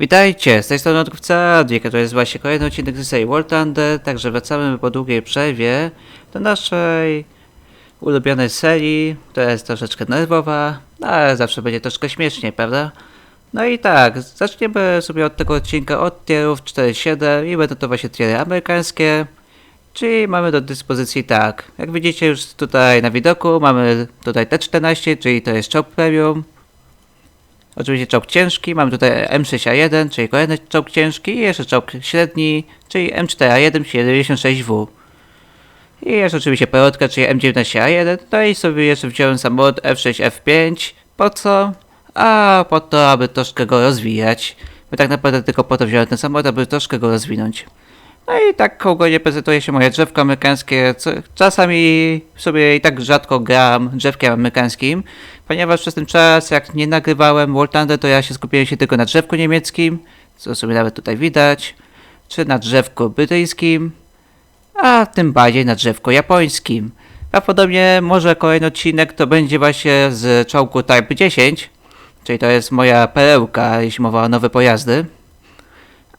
Witajcie, z tej strony odkrywca Adwika, to jest właśnie kolejny odcinek z serii World Thunder, także wracamy po długiej przerwie do naszej ulubionej serii, która jest troszeczkę nerwowa, no ale zawsze będzie troszkę śmieszniej, prawda? No i tak, zaczniemy sobie od tego odcinka od tierów 4.7 i będą to właśnie tiery amerykańskie, czyli mamy do dyspozycji tak, jak widzicie już tutaj na widoku, mamy tutaj T14, czyli to jest czołg premium, Oczywiście czołg ciężki, mamy tutaj M6A1, czyli kolejny czołg ciężki i jeszcze czołg średni, czyli M4A1, czyli 96W. I jeszcze oczywiście pelotka, czyli M19A1, no i sobie jeszcze wziąłem samolot F6F5. Po co? A po to, aby troszkę go rozwijać. Bo tak naprawdę tylko po to wziąłem ten samolot, aby troszkę go rozwinąć. No i tak ogólnie prezentuje się moje drzewko amerykańskie. Czasami sobie i tak rzadko gram drzewkiem amerykańskim, ponieważ przez ten czas, jak nie nagrywałem World Thunder, to ja się skupiłem się tylko na drzewku niemieckim, co sobie nawet tutaj widać, czy na drzewku brytyjskim, a tym bardziej na drzewku japońskim. Prawdopodobnie może kolejny odcinek to będzie właśnie z czołgu Type 10, czyli to jest moja perełka, jeśli mowa o nowe pojazdy.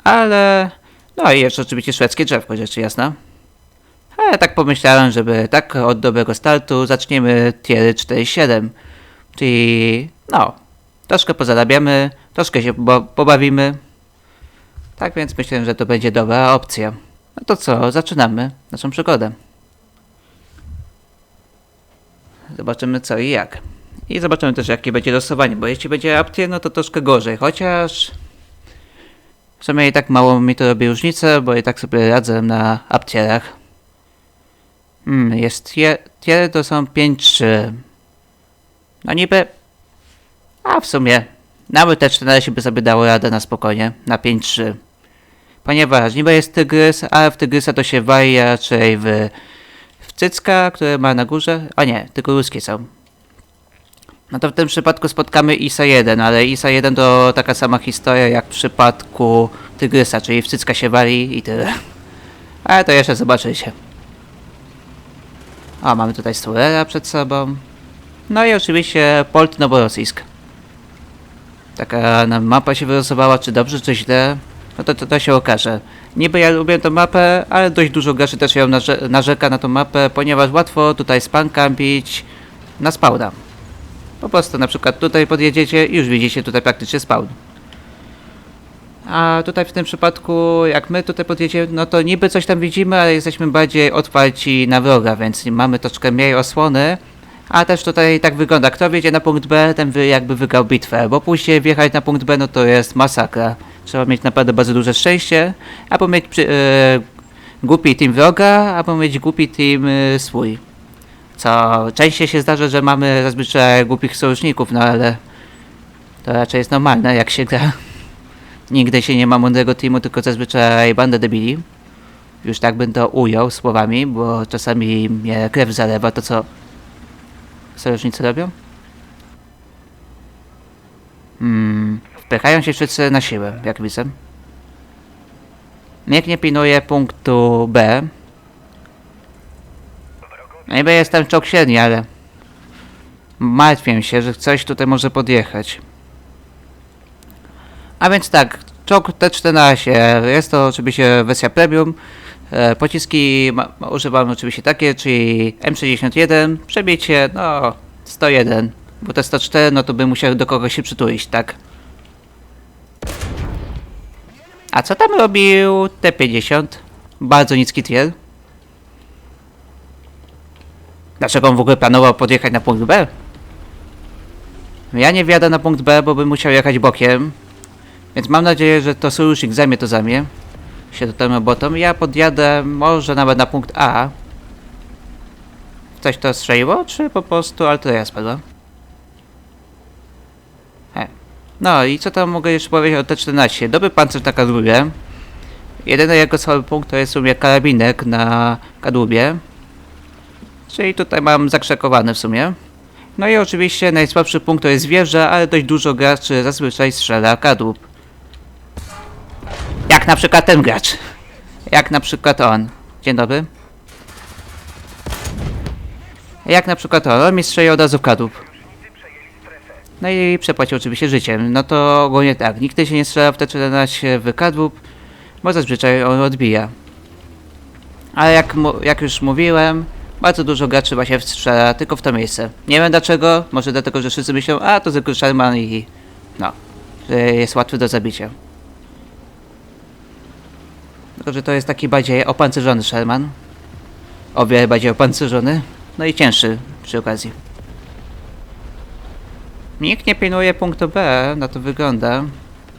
Ale no i jeszcze oczywiście szwedzkie drzewko, rzecz jasna. A ja tak pomyślałem, żeby tak od dobrego startu zaczniemy tiery 4.7. Czyli no, troszkę pozarabiamy, troszkę się po pobawimy. Tak więc myślę, że to będzie dobra opcja. No to co, zaczynamy naszą przygodę. Zobaczymy co i jak. I zobaczymy też jakie będzie losowanie, bo jeśli będzie aptie, no to troszkę gorzej, chociaż... W sumie i tak mało mi to robi różnicę, bo i tak sobie radzę na aptierach. Hmm, jest tier, tiery to są 5-3. No niby... A w sumie... Nawet te 14 by sobie dało radę na spokojnie, na 5-3. Ponieważ niby jest tygrys, ale w tygrysa to się wali raczej w... W cycka, które ma na górze... A nie, tylko ruskie są. No to w tym przypadku spotkamy ISA 1, ale ISA 1 to taka sama historia jak w przypadku Tygrysa, czyli w cycka się wali i tyle. Ale to jeszcze zobaczycie. O, mamy tutaj Sturera przed sobą. No i oczywiście Polt Noworosyjsk. Taka nam mapa się wylosowała, czy dobrze, czy źle. No to, to, to się okaże. Niby ja lubię tę mapę, ale dość dużo graczy też ją narze narzeka na tą mapę, ponieważ łatwo tutaj span campić na spawna. Po prostu na przykład tutaj podjedziecie i już widzicie tutaj praktycznie spawn. A tutaj w tym przypadku, jak my tutaj podjedziemy, no to niby coś tam widzimy, ale jesteśmy bardziej otwarci na wroga, więc mamy troszkę mniej osłony. A też tutaj tak wygląda, kto wjedzie na punkt B, ten wy jakby wygrał bitwę, bo później wjechać na punkt B, no to jest masakra. Trzeba mieć naprawdę bardzo duże szczęście, albo mieć e, głupi team wroga, albo mieć głupi team e, swój. Co częściej się zdarza, że mamy zazwyczaj głupich sojuszników, no ale to raczej jest normalne, jak się gra. Nigdy się nie ma mądrego teamu, tylko zazwyczaj bandę debili. Już tak bym to ujął słowami, bo czasami mnie krew zalewa to, co sojusznicy robią. Hmm, wpychają się wszyscy na siłę, jak widzę. Nikt nie pilnuje punktu B, Niby jestem czołg średni, ale martwię się, że coś tutaj może podjechać. A więc tak, czołg T14, jest to oczywiście wersja premium. E, pociski używam oczywiście takie, czyli M61, przebicie, no 101, bo te 104, no to bym musiał do kogoś się przytulić, tak? A co tam robił T50? Bardzo niski tier. Dlaczego on w ogóle planował podjechać na punkt B? Ja nie wjadę na punkt B, bo bym musiał jechać bokiem. Więc mam nadzieję, że to sojusznik zajmie to zamię. Się do tym robotom. Ja podjadę może nawet na punkt A. Coś to strzeliło, czy po prostu artyleria spadła? He. No i co tam mogę jeszcze powiedzieć o T-14? Dobry pancerz na kadłubie. Jedyny jego słaby punkt to jest w sumie karabinek na kadłubie. Czyli tutaj mam zakrzekowany w sumie. No i oczywiście najsłabszy punkt to jest wieża, ale dość dużo graczy zazwyczaj strzela kadłub. Jak na przykład ten gracz. Jak na przykład on. Dzień dobry. Jak na przykład on. On mi od razu w kadłub. No i przepłacił oczywiście życiem. No to ogólnie tak, nigdy się nie strzela w T14 w kadłub, bo zazwyczaj on odbija. Ale jak, jak już mówiłem, bardzo dużo graczy właśnie strzela tylko w to miejsce. Nie wiem dlaczego, może dlatego, że wszyscy myślą, a to zwykły Sherman i no, że jest łatwy do zabicia. Tylko, że to jest taki bardziej opancerzony Sherman. O wiele bardziej opancerzony. No i cięższy przy okazji. Nikt nie pilnuje punktu B, na to wygląda.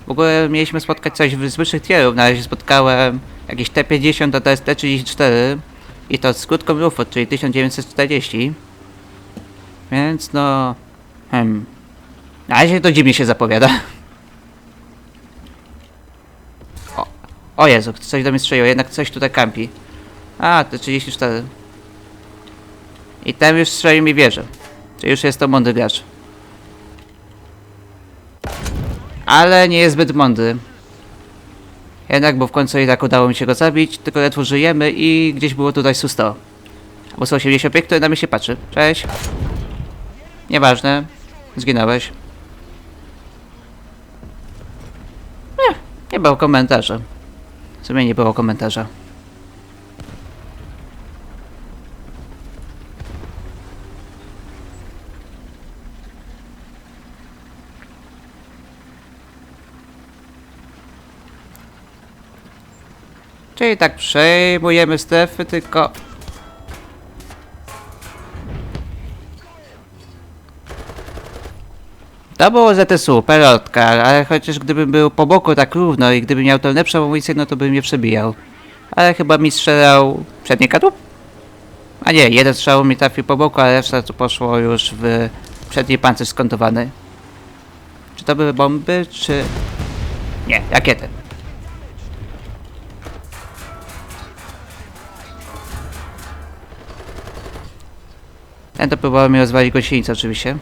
W ogóle mieliśmy spotkać coś z wyższych tierów. Na razie spotkałem jakieś T50, a to jest T34. I to z krótką lufą, czyli 1940. Więc no... Hmm. Na razie to dziwnie się zapowiada. O, Jezu, coś do mnie strzeliło, jednak coś tutaj kampi. A, to 34. I ten już strzelił mi wieżę. Czyli już jest to mądry gracz. Ale nie jest zbyt mądry. Jednak, bo w końcu tak udało mi się go zabić, tylko ledwo żyjemy i gdzieś było tutaj Su-100. Bo 185, który na mnie się patrzy. Cześć. Nieważne. Zginąłeś. Nie, nie było komentarza. W sumie nie było komentarza. Czyli tak przejmujemy strefy, tylko... To było ZSU, pelotka, ale chociaż gdybym był po boku tak równo i gdybym miał to lepszą amunicję, no to bym mnie przebijał. Ale chyba mi strzelał przednie kadłub? A nie, jeden strzał mi trafił po boku, a reszta to poszło już w przedni pancerz skontowany. Czy to były bomby, czy... Nie, rakiety. Ten to próbował mi rozwalić gościnicę oczywiście.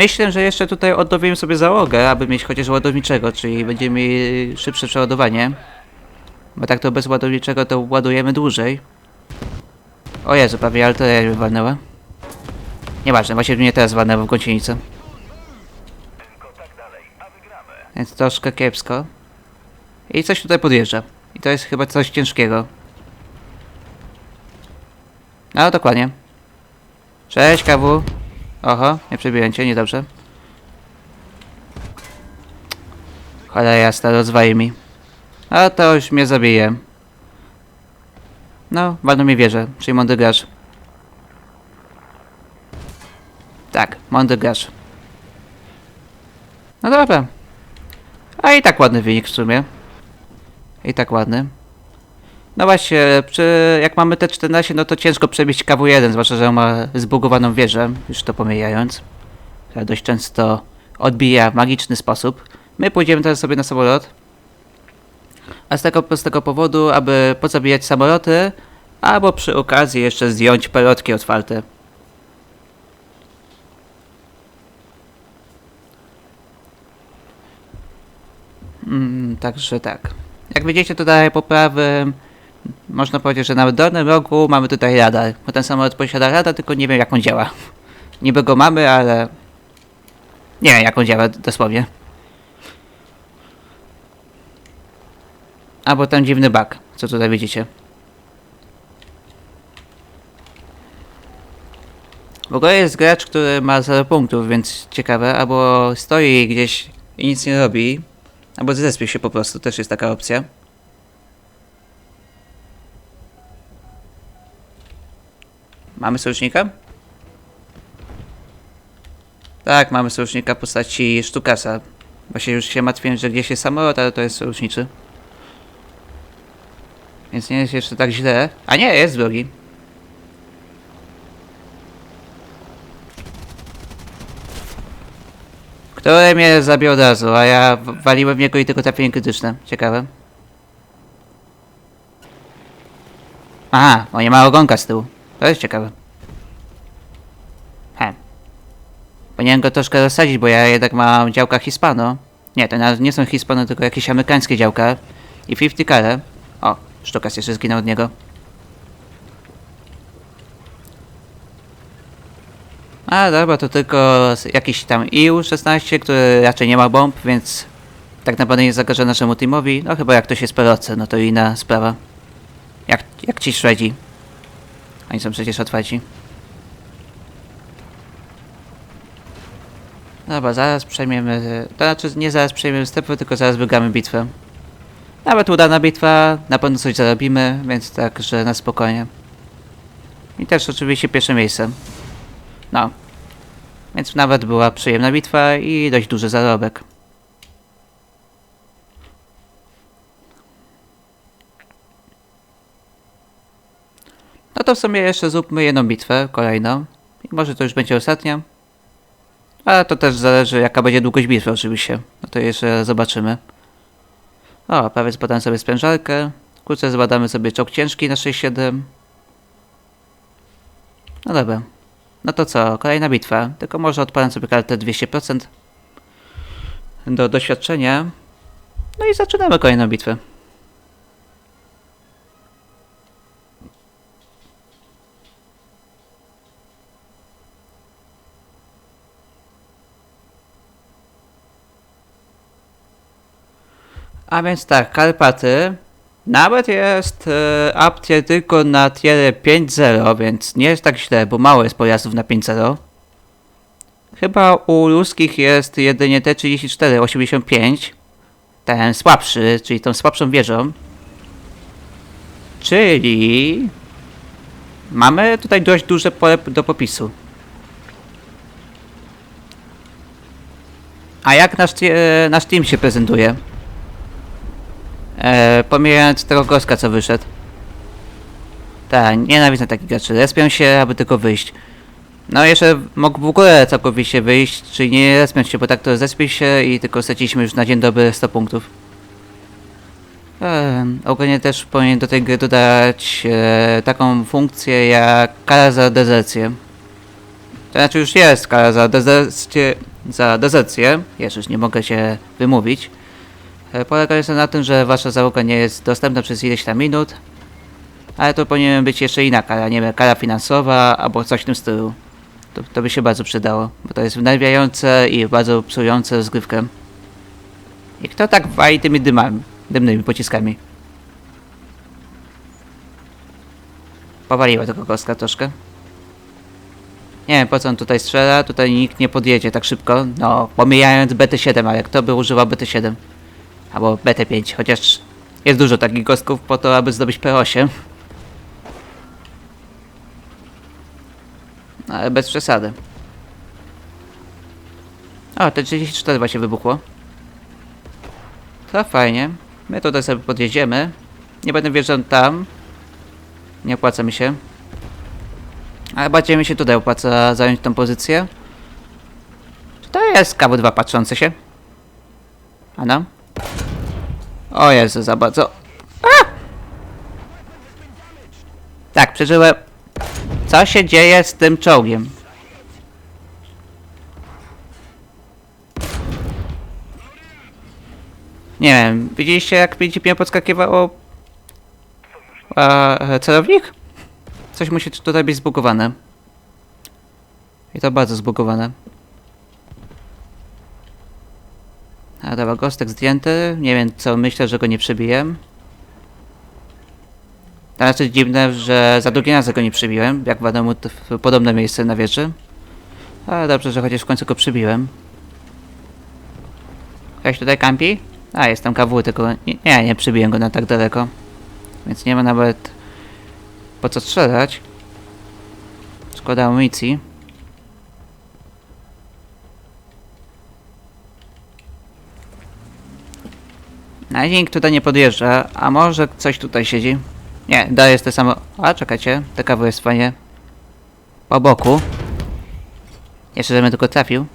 Myślę, że jeszcze tutaj odnowiłem sobie załogę, aby mieć chociaż ładowniczego, czyli będziemy mieli szybsze przeładowanie. Bo tak to bez ładowniczego to ładujemy dłużej. O Jezu, prawie artyleria mi walnęła. Nieważne, właśnie mnie teraz walnęło w gąsienicę. Więc troszkę kiepsko. I coś tutaj podjeżdża. I to jest chyba coś ciężkiego. No, dokładnie. Cześć, KW. Oho, nie przebiłem cię, niedobrze. Cholera jasna, rozwali mi. A to już mnie zabije. No, walną mi wierzę, czyli mądry gracz. Tak, mądry gracz. No dobra. A i tak ładny wynik w sumie. I tak ładny. No właśnie, przy, jak mamy T14, no to ciężko przebić KW1, zwłaszcza, że on ma zbugowaną wieżę, już to pomijając. Która dość często odbija w magiczny sposób. My pójdziemy teraz sobie na samolot. A z tego prostego powodu, aby pozabijać samoloty, albo przy okazji jeszcze zdjąć pelotki otwarte. Mm, także tak. Jak widzicie tutaj po prawym, można powiedzieć, że na dolnym rogu mamy tutaj radar. Bo ten samolot posiada radar, tylko nie wiem jak on działa. Niby go mamy, ale... Nie wiem jak on działa dosłownie. Albo ten dziwny bug, co tutaj widzicie. W ogóle jest gracz, który ma 0 punktów, więc ciekawe, albo stoi gdzieś i nic nie robi, albo zrespił się po prostu, też jest taka opcja. Mamy sojusznika? Tak, mamy sojusznika w postaci Sztukasa. Właśnie już się martwiłem, że gdzieś jest samolot, ale to jest sojuszniczy. Więc nie jest jeszcze tak źle. A nie, jest drogi. Który mnie zabił od razu, a ja waliłem w niego i tylko trafienie krytyczne. Ciekawe. Aha, bo nie ma ogonka z tyłu. To jest ciekawe. He. Powinienem go troszkę rozsadzić, bo ja jednak mam działka Hispano. Nie, to nie są Hispano, tylko jakieś amerykańskie działka. I 50 kale. O, Sztukas jeszcze zginął od niego. A dobra, to tylko jakiś tam IU-16, który raczej nie ma bomb, więc tak naprawdę nie zagraża naszemu teamowi. No chyba jak to się PLC, no to inna sprawa. Jak, jak ci Szwedzi. Oni są przecież otwarci. Dobra, zaraz przejmiemy... To znaczy nie zaraz przejmiemy strefę, tylko zaraz wygramy bitwę. Nawet udana bitwa, na pewno coś zarobimy, więc także na spokojnie. I też oczywiście pierwsze miejsce. No. Więc nawet była przyjemna bitwa i dość duży zarobek. To w sumie jeszcze zróbmy jedną bitwę, kolejną. I może to już będzie ostatnia. Ale to też zależy jaka będzie długość bitwy oczywiście. No to jeszcze zobaczymy. O, prawie zbadamy sobie sprężarkę. Wkrótce zbadamy sobie czołg ciężki na 6.7. No dobra. No to co, kolejna bitwa. Tylko może odpalam sobie kartę 200% do doświadczenia. No i zaczynamy kolejną bitwę. A więc tak, Karpaty. Nawet jest e, opcja tylko na tier 5.0, więc nie jest tak źle, bo mało jest pojazdów na 5.0. Chyba u ruskich jest jedynie T34-85. Ten słabszy, czyli tą słabszą wieżą. Czyli... Mamy tutaj dość duże pole do popisu. A jak nasz, nasz team się prezentuje? E, pomijając tego goska, co wyszedł. Tak, nienawidzę takich graczy. Respią się, aby tylko wyjść. No jeszcze mógł w ogóle całkowicie wyjść, czyli nie respiąc się, bo tak to zespił się i tylko straciliśmy już na dzień dobry 100 punktów. E, ogólnie też powinien do tej gry dodać e, taką funkcję jak kara za dezercję. To znaczy już jest kara za dezercję, za dezercję. Jeszcze nie mogę się wymówić. E, Polega jest na tym, że wasza załoga nie jest dostępna przez ileś tam minut, ale to powinien być jeszcze inna kara, nie wiem, kara finansowa albo coś w tym stylu. To, to by się bardzo przydało, bo to jest wnerwiające i bardzo psujące rozgrywkę. I kto tak wali tymi dymami, dymnymi pociskami? Powaliło tego kostka troszkę. Nie wiem po co on tutaj strzela, tutaj nikt nie podjedzie tak szybko, no pomijając BT7, ale kto by używał BT7? Albo BT5, chociaż jest dużo takich kostków po to, aby zdobyć P8. No, Ale bez przesady. O, te 34 właśnie wybuchło. To fajnie. My tutaj sobie podjedziemy. Nie będę wjeżdżał tam. Nie opłaca mi się. Ale bardziej mi się tutaj opłaca zająć tą pozycję. Czy to jest KW2 patrzący się? A? O Jezu, za bardzo. A! Tak, przeżyłem. Co się dzieje z tym czołgiem? Nie wiem, widzieliście jak dziwnie podskakiwało a, celownik? Coś musi tutaj być zbugowane. I to bardzo zbugowane. A dobra, gostek zdjęty. Nie wiem co myślę, że go nie przebiłem. To znaczy dziwne, że za drugi raz go nie przybiłem, jak wiadomo to w podobne miejsce na wieży. Ale dobrze, że chociaż w końcu go przybiłem. Ktoś tutaj kampi? A, jestem KW, tylko nie, nie, nie go na tak daleko. Więc nie ma nawet po co strzelać. Szkoda amunicji. Na nikt tutaj nie podjeżdża, a może coś tutaj siedzi? Nie, daje jest te samo... A, czekajcie, TKW jest fajnie. Po boku. Jeszcze żebym tylko trafił.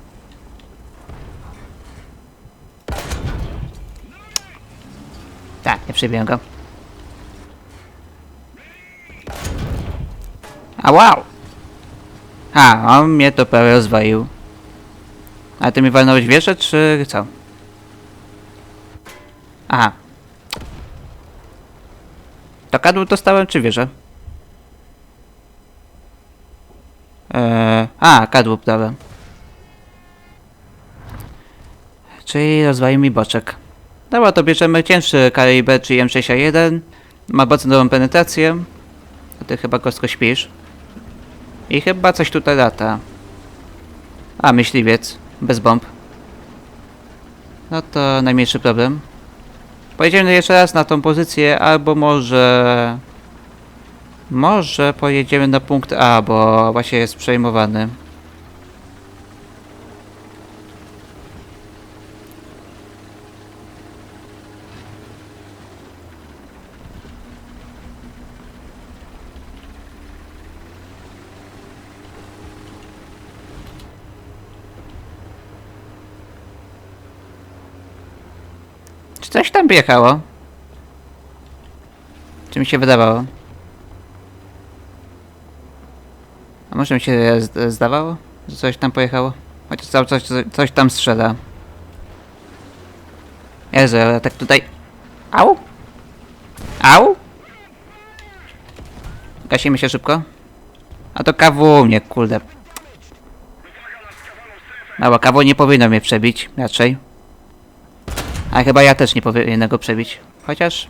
Tak, nie przybiłem go. A wow! A, on mnie to prawie rozwalił. A ty mi walnąłeś wieżę, czy co? Aha. To kadłub dostałem, czy wieżę? Eee, a, kadłub, dobra. Czyli rozwalił mi boczek. Dobra, to bierzemy cięższy kaliber, czyli M61. Ma bardzo dobrą penetrację. A ty chyba kostko śpisz. I chyba coś tutaj lata. A, myśliwiec. Bez bomb. No to najmniejszy problem. Pojedziemy jeszcze raz na tą pozycję, albo może... Może pojedziemy na punkt A, bo właśnie jest przejmowany. Czy coś tam wjechało? Czy mi się wydawało? A może mi się zdawało, że coś tam pojechało? Chociaż cały coś, coś tam strzela. Jezu, ale tak tutaj... Au! Au! Gasimy się szybko. A to kawu mnie, kurde. Mało, kawu nie powinno mnie przebić, raczej. A chyba ja też nie powinienem go przebić. Chociaż...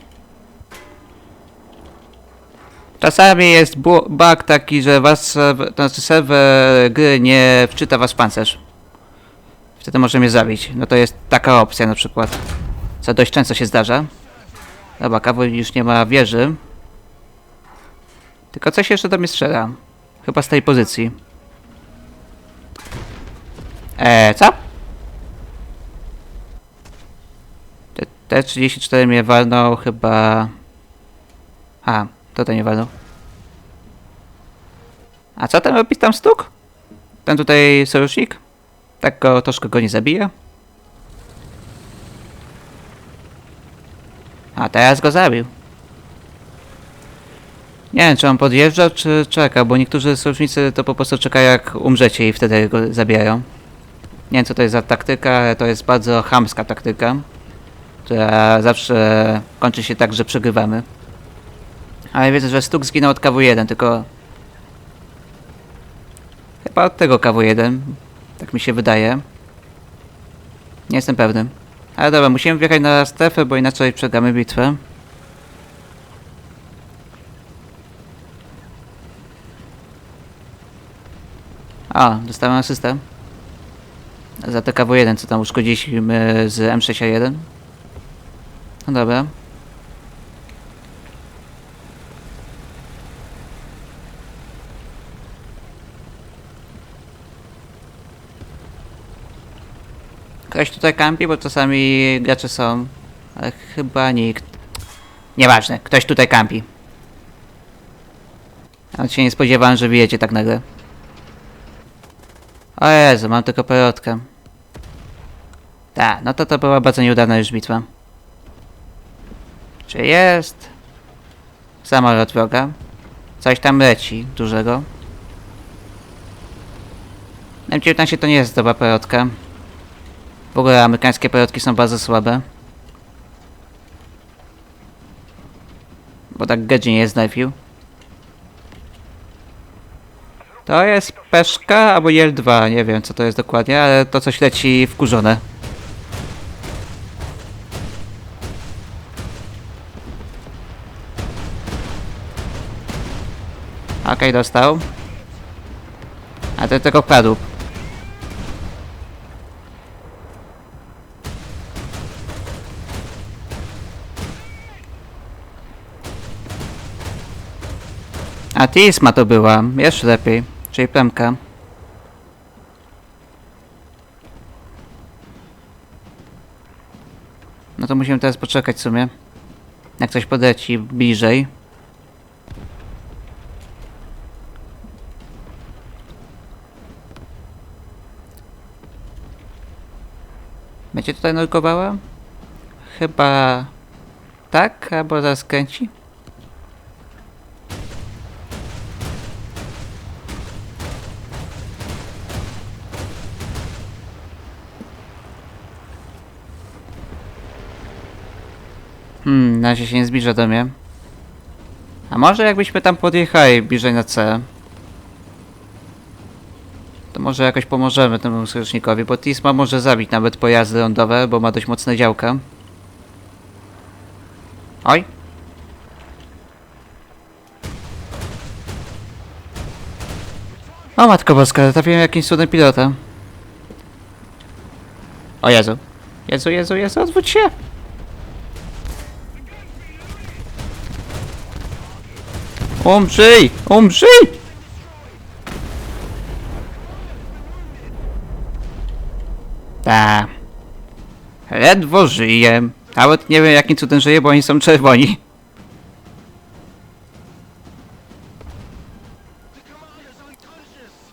Czasami jest bu- bug taki, że was, znaczy serwer gry nie wczyta was pancerz. Wtedy może mnie zabić. No to jest taka opcja na przykład. Co dość często się zdarza. Dobra, kawu już nie ma wieży. Tylko coś jeszcze do mnie strzela. Chyba z tej pozycji. Eee, co? Te- T34 mnie walnął chyba... A, to nie walnął. A co ten robi tam stuk? Ten tutaj sojusznik? Tak go troszkę go nie zabija? A teraz go zabił. Nie wiem, czy on podjeżdża, czy czeka, bo niektórzy sojusznicy to po prostu czekają jak umrzecie i wtedy go zabijają. Nie wiem, co to jest za taktyka, ale to jest bardzo chamska taktyka która zawsze kończy się tak, że przegrywamy. Ale wiedzę, że Stuk zginął od KW1, tylko... Chyba od tego KW1. Tak mi się wydaje. Nie jestem pewny. Ale dobra, musimy wjechać na strefę, bo inaczej przegramy bitwę. A, dostałem asystę. Za te KW1, co tam uszkodziliśmy z M61. No dobra. Ktoś tutaj kampi, bo czasami gracze są, ale chyba nikt. Nieważne, ktoś tutaj kampi. Ja się nie spodziewałem, że bijecie tak nagle. O Jezu, mam tylko perotkę. Tak, no to to była bardzo nieudana już bitwa. Czy jest? Samolot wroga. Coś tam leci dużego. M19 to nie jest dobra pelotka. W ogóle amerykańskie pelotki są bardzo słabe. Bo tak Gedzi nie znajdził. To jest peszka albo JL2, nie wiem co to jest dokładnie, ale to coś leci wkurzone. Okej, dostał. A to tylko kradł. A Tisma to była. Jeszcze lepiej. Czyli plemka. No to musimy teraz poczekać w sumie. Jak coś podleci bliżej. Będzie tutaj nurkowała? Chyba tak, albo zaraz kręci. Hmm, na razie się nie zbliża do mnie. A może jakbyśmy tam podjechali bliżej na C? Może jakoś pomożemy temu sojusznikowi, bo Tisma może zabić nawet pojazdy lądowe, bo ma dość mocne działka. Oj! O matko boska, trafiłem jakimś cudem pilota. O Jezu. Jezu, Jezu, Jezu, odwróć się! Umrzyj! Umrzyj! Ta. Ledwo żyję. Nawet nie wiem jakim cudem żyję, bo oni są czerwoni.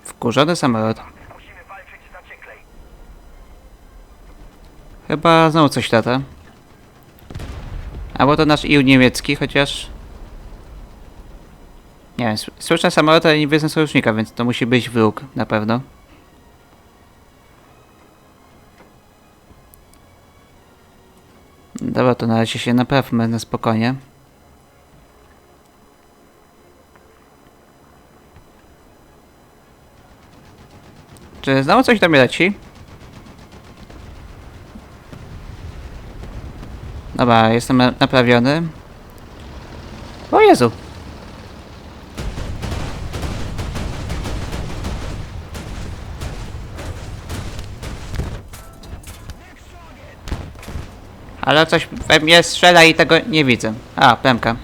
Wkurzony samolot. Chyba znowu coś lata. Albo to nasz ił niemiecki, chociaż... Nie wiem, słyszę samolot, ale nie wiedzę sojusznika, więc to musi być wróg, na pewno. Dobra, to na razie się naprawmy na spokojnie. Czy znowu coś do leci? Dobra, jestem na- naprawiony. O Jezu! Ale coś we mnie strzela i tego nie widzę. A, plemka.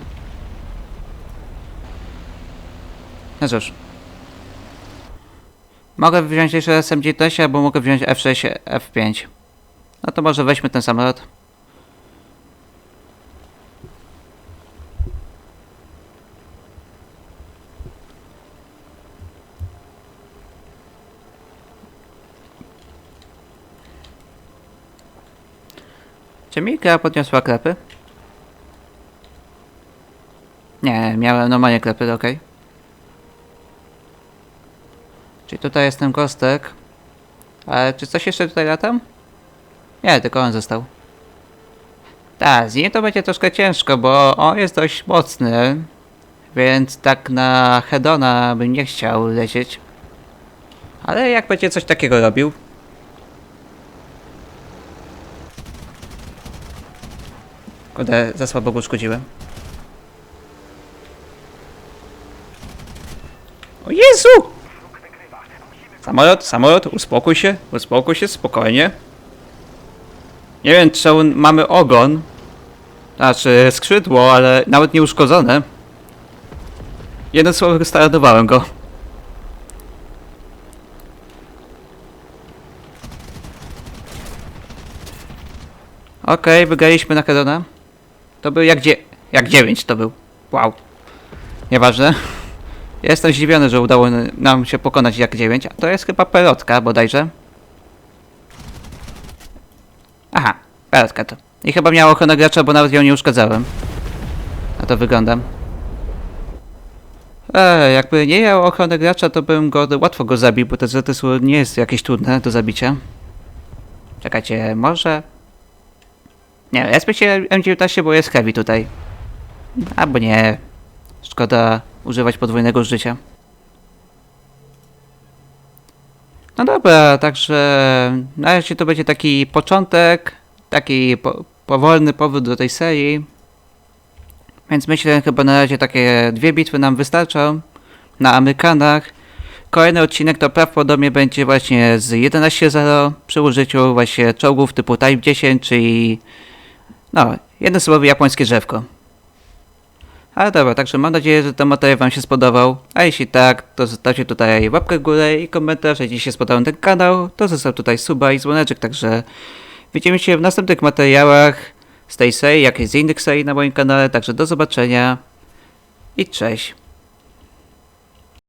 No cóż. Mogę wziąć jeszcze SMG-10 albo mogę wziąć F6, F5. No to może weźmy ten samolot. Czy Mika podniosła klepy? Nie, miałem normalnie klepy, okej. Czyli tutaj jest ten kostek. Ale czy coś jeszcze tutaj latam? Nie, tylko on został. Tak, z nim to będzie troszkę ciężko, bo on jest dość mocny. Więc tak na Hedona bym nie chciał lecieć. Ale jak będzie coś takiego robił, Kurde, za słabo go uszkodziłem. O Jezu! Samolot, samolot, uspokój się, uspokój się, spokojnie. Nie wiem, on- mamy ogon. Znaczy, skrzydło, ale nawet nie uszkodzone. Jednym słowem, startowałem go. Okej, wygraliśmy na Hedona. To był jak, dzie jak 9 to był. Wow. Nieważne. Jestem zdziwiony, że udało nam się pokonać jak 9, a to jest chyba pelotka bodajże. Aha, pelotka to. I chyba miała ochronę gracza, bo nawet ją nie uszkadzałem. A to wyglądam. Eee, jakby nie miał ochrony gracza, to bym go łatwo go zabił, bo to ZSU nie jest jakieś trudne do zabicia. Czekajcie, może... Nie, ja się M19, bo jest heavy tutaj. Albo nie. Szkoda używać podwójnego życia. No dobra, także na razie to będzie taki początek, taki po, powolny powrót do tej serii. Więc myślę, chyba na razie takie dwie bitwy nam wystarczą na Amerykanach. Kolejny odcinek to prawdopodobnie będzie właśnie z 11.0 przy użyciu właśnie czołgów typu Type 10, czyli no, jedno słowo japońskie drzewko. Ale dobra, także mam nadzieję, że ten materiał Wam się spodobał. A jeśli tak, to zostawcie tutaj łapkę w górę i komentarz. Jeśli się spodobał ten kanał, to zostaw tutaj suba i dzwoneczek. Także widzimy się w następnych materiałach z tej jak i z innych serii na moim kanale. Także do zobaczenia i cześć.